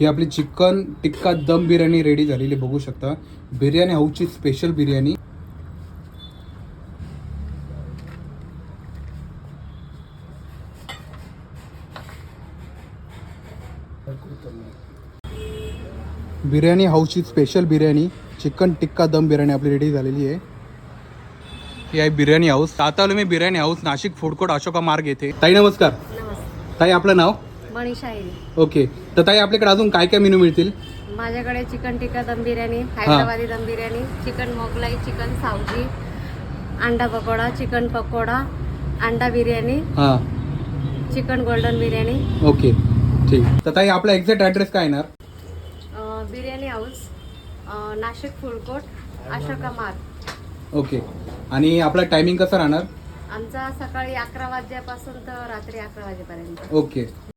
ही आपली chicken tikka dum biryani ready झालेली बघू शकता. बिर्याणी हाऊसची स्पेशल बिर्याणी. बिर्याणी हाऊसची स्पेशल बिर्याणी. चिकन टिक्का दम बिर्याणी आपली रेडी झालेली आहे. ही आहे बिर्याणी हाऊस आता आलो मी biryani house Nashik food court Ashoka Marg येथे. ताई नमस्कार. ताई आपलं नाव? मनीषा आहे ओके. तर ताई आपल्याकडे अजून काय काय मेनू मिळतील? माझ्याकडे chicken tikka dum biryani Hyderabadi dum biryani chicken Mughlai chicken Saoji अंडा पकोडा चिकन पकोडा अंडा बिर्याणी हां. Chicken golden biryani. ओके. ठीक. तर ताई आपला एक्झॅक्ट ॲड्रेस काय येणार? अं, बिर्याणी हाऊस अं, Nashik food court Ashoka Marg. Okay. आणि आपला टायमिंग कसं राहणार? आमचा सकाळी अकरा वाजल्यापासून तर रात्री अकरा वाजेपर्यंत. ओके.